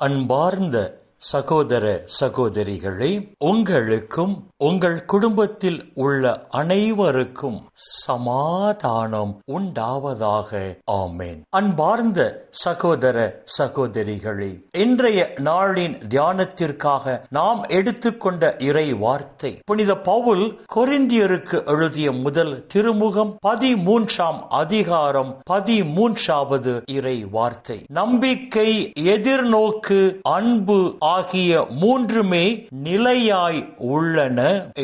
அன்பார்ந்த சகோதர சகோதரிகளே உங்களுக்கும் உங்கள் குடும்பத்தில் உள்ள அனைவருக்கும் சமாதானம் உண்டாவதாக. ஆமேன். அன்பார்ந்த சகோதர சகோதரிகளே இன்றைய நாளின் தியானத்திற்காக நாம் எடுத்துக்கொண்ட இறை வார்த்தை புனித பவுல் கொரிந்தியருக்கு எழுதிய முதல் திருமுகம் பதிமூன்றாம் அதிகாரம் பதிமூன்றாவது இறை வார்த்தை. நம்பிக்கை எதிர்நோக்கு அன்பு ஆகிய மூன்றுமே நிலையாய் உள்ளன.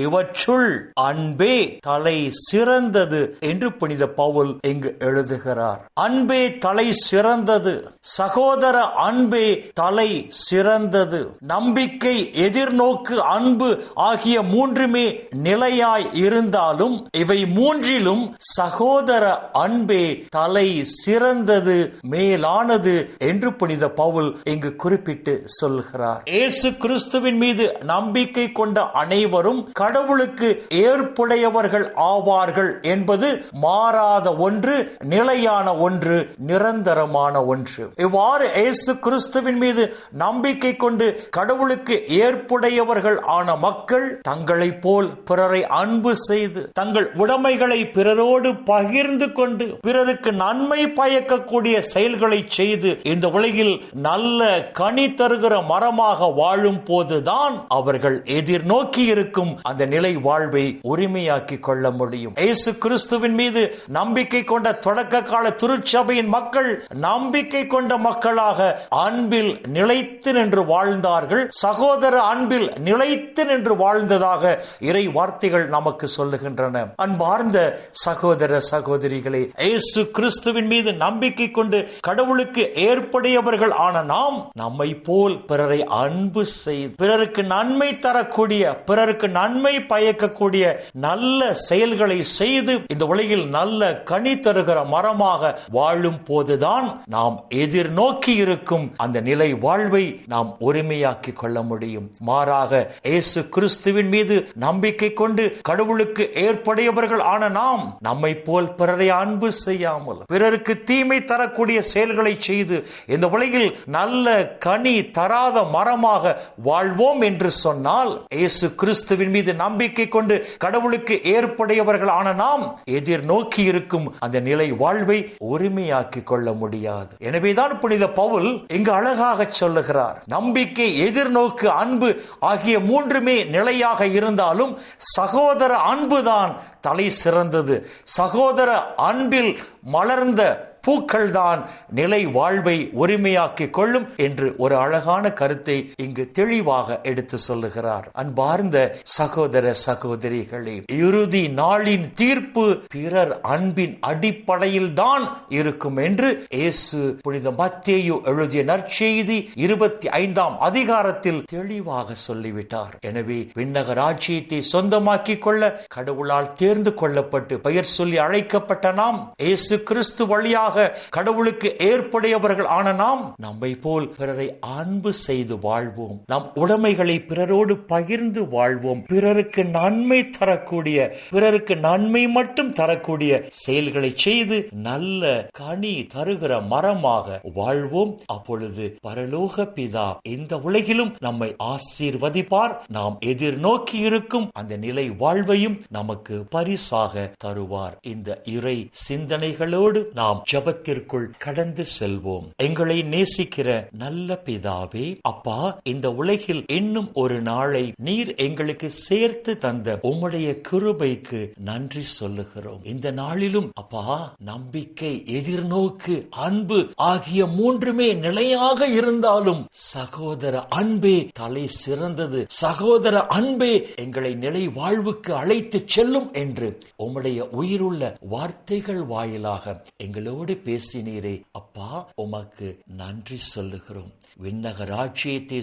இவற்றுள் அன்பே தலை சிறந்தது என்று புனித பவுல் இங்கு எழுதுகிறார். அன்பே தலை சிறந்தது சகோதர அன்பே தலை சிறந்தது நம்பிக்கை எதிர்நோக்கு அன்பு ஆகிய மூன்றுமே நிலையாய் இருந்தாலும் இவை மூன்றிலும் சகோதர அன்பே தலை சிறந்தது மேலானது என்று புனித பவுல் இங்கு குறிப்பிட்டு சொல்கிறார். இயேசு கிறிஸ்துவின் மீது நம்பிக்கை கொண்ட அனைவரும் கடவுளுக்கு ஏற்புடையவர்கள் ஆவார்கள் என்பது மாறாத ஒன்று நிலையான ஒன்று நிரந்தரமான ஒன்று. இவ்வாறு இயேசு கிறிஸ்துவின் மீது நம்பிக்கை கொண்டு கடவுளுக்கு ஏற்புடையவர்கள் ஆன மக்கள் தங்களை போல் பிறரை அன்பு செய்து தங்கள் உடைமைகளை பிறரோடு பகிர்ந்து கொண்டு பிறருக்கு நன்மை பயக்கக்கூடிய செயல்களை செய்து இந்த உலகில் நல்ல கனி தருகிற மரமாக வாழும் போதுதான் அவர்கள் எதிர்நோக்கி இருக்கும் அந்த நிலை வாழ்வை உரிமையாக்கி கொள்ள முடியும். இயேசு கிறிஸ்துவின் மீது நம்பிக்கை கொண்ட தொடக்க கால திருச்சபையின் மக்கள் நம்பிக்கை கொண்ட மக்களாக அன்பில் நிலைத்து நின்று வாழ்ந்தார்கள். சகோதர அன்பில் நிலைத்து நின்று வாழ்ந்ததாக இறை வார்த்தைகள் நமக்கு சொல்லுகின்றன. அன்பார்ந்த சகோதர சகோதரிகளே இயேசு கிறிஸ்துவின் மீது நம்பிக்கை கொண்டு கடவுளுக்கு ஏற்புடையவர்கள் ஆன நாம் நம்மை போல் பிறரை அன்பு செய்து பிறருக்கு நன்மை தரக்கூடிய பிறருக்கு நன்மை பயக்கக்கூடிய நல்ல செயல்களை செய்து இந்த உலகில் நல்ல கனி தருகிற மரமாக வாழும் போதுதான் நாம் எதிர்நோக்கி இருக்கும் அந்த நிலை வாழ்வை நாம் உரிமையாக்கி கொள்ள முடியும். மாறாக இயேசு கிறிஸ்துவின் மீது நம்பிக்கை கொண்டு கடவுளுக்கு ஏற்புடையவர்கள் ஆன நாம் நம்மை போல் பிறரை அன்பு செய்யாமல் பிறருக்கு தீமை தரக்கூடிய செயல்களை செய்து இந்த உலகில் நல்ல கனி தராத மரமாக வாழ்வோம் என்று சொன்னால் இயேசு கிறிஸ்துவின் மீது நம்பிக்கை கொண்டு கடவுளுக்கு ஏற்புடையவர்களான ஆன நாம் எதிர்நோக்கி இருக்கும் அந்த நிலை வாழ்வை உரிமையாக்கி கொள்ள முடியாது. எனவேதான் புனித பவுல் இங்கு அழகாக சொல்லுகிறார் நம்பிக்கை எதிர்நோக்கு அன்பு ஆகிய மூன்றுமே நிலையாக இருந்தாலும் சகோதர அன்புதான் தலை சிறந்தது. சகோதர அன்பில் மலர்ந்த பூக்கள் தான் நிலை வாழ்வை உரிமையாக்கிக் கொள்ளும் என்று ஒரு அழகான கருத்தை இங்கு தெளிவாக எடுத்து சொல்லுகிறார். அன்பார்ந்த சகோதர சகோதரிகளே இறுதி நாளின் தீர்ப்பு பிறர் அன்பின் அடிப்படையில் தான் இருக்கும் என்று இயேசு புனித மத்தேயு எழுதிய நற்செய்தி இருபத்தி ஐந்தாம் அதிகாரத்தில் தெளிவாக சொல்லிவிட்டார். எனவே விண்ணக ராஜ்யத்தை சொந்தமாக்கிக் கொள்ள கடவுளால் தேர்ந்து கொள்ளப்பட்டு பெயர் சொல்லி அழைக்கப்பட்ட நாம் இயேசு கிறிஸ்து வழியாக கடவுளுக்கு ஏற்புடையவர்கள் ஆன நாம் நம்மை போல் பிறரை அன்பு செய்து வாழ்வோம். நம் உடைமைகளை பிறரோடு பகிர்ந்து வாழ்வோம். பிறருக்கு நன்மை தரக்கூடிய பிறருக்கு நன்மை மட்டும் தரக்கூடிய செயல்களை செய்து நல்ல கனி தருகிற மரமாக வாழ்வோம். அப்பொழுது பரலோக பிதா இந்த உலகிலும் நம்மை ஆசீர்வதிப்பார். நாம் எதிர்நோக்கி இருக்கும் அந்த நிலை வாழ்வையும் நமக்கு பரிசாக தருவார். இந்த இறை சிந்தனைகளோடு நாம் ஜபத்திற்குள் கடந்து செல்வோம். எங்களை நேசிக்கிற நல்ல பிதாவே அப்பா இந்த உலகில் இன்னும் ஒரு நாளை நீர் எங்களுக்கு சேர்த்து தந்த உம்முடைய கிருபைக்கு நன்றி சொல்லுகிறோம். இந்த நாளிலும் அப்பா நம்பிக்கை எதிர்நோக்கு அன்பு ஆகிய மூன்றுமே நிலையாக இருந்தாலும் சகோதர அன்பே தலை சிறந்தது. சகோதர அன்பே எங்களை நிலை வாழ்வுக்கு அழைத்து செல்லும் என்று உம்முடைய உயிருள்ள வார்த்தைகள் வாயிலாக எங்களோடு பேசினீரே. அப்பா உமக்கு நன்றி சொல்லுகிறோம். விண்ணக ராஜ்யத்தை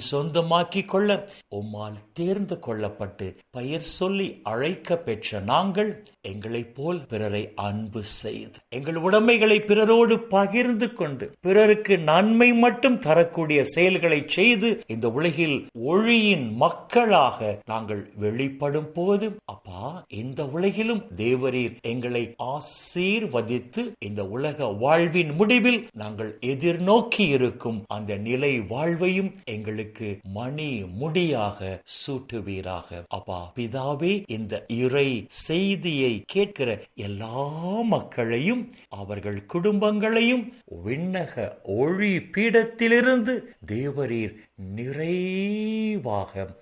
கொள்ள உம்மால் தேர்ந்து கொள்ளப்பட்டு பெயர் சொல்லி அழைக்க பெற்ற நாங்கள் எங்களைப் போல் பிறரை அன்பு செய்து எங்கள் உடைமைகளை பிறரோடு பகிர்ந்து கொண்டு பிறருக்கு நன்மை மட்டும் தரக்கூடிய செயல்களை செய்து இந்த உலகில் ஒளியின் மக்களாக நாங்கள் வெளிப்படும் போது அப்பா இந்த உலகிலும் தேவரீர் எங்களை ஆசீர்வதித்து இந்த உலக வாழ்வின் முடிவில் நாங்கள் எதிர்நோக்கி இருக்கும் அந்த நிலை வாழ்வையும் எங்களுக்கு மணி முடியாக சூட்டுவீராக. அப்பா பிதாவே இந்த இறை செய்தியை கேட்கிற எல்லா மக்களையும் அவர்கள் குடும்பங்களையும் விண்ணக ஒளி பீடத்திலிருந்து தேவரீர் நிறைவாக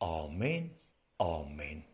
Amen. Amen.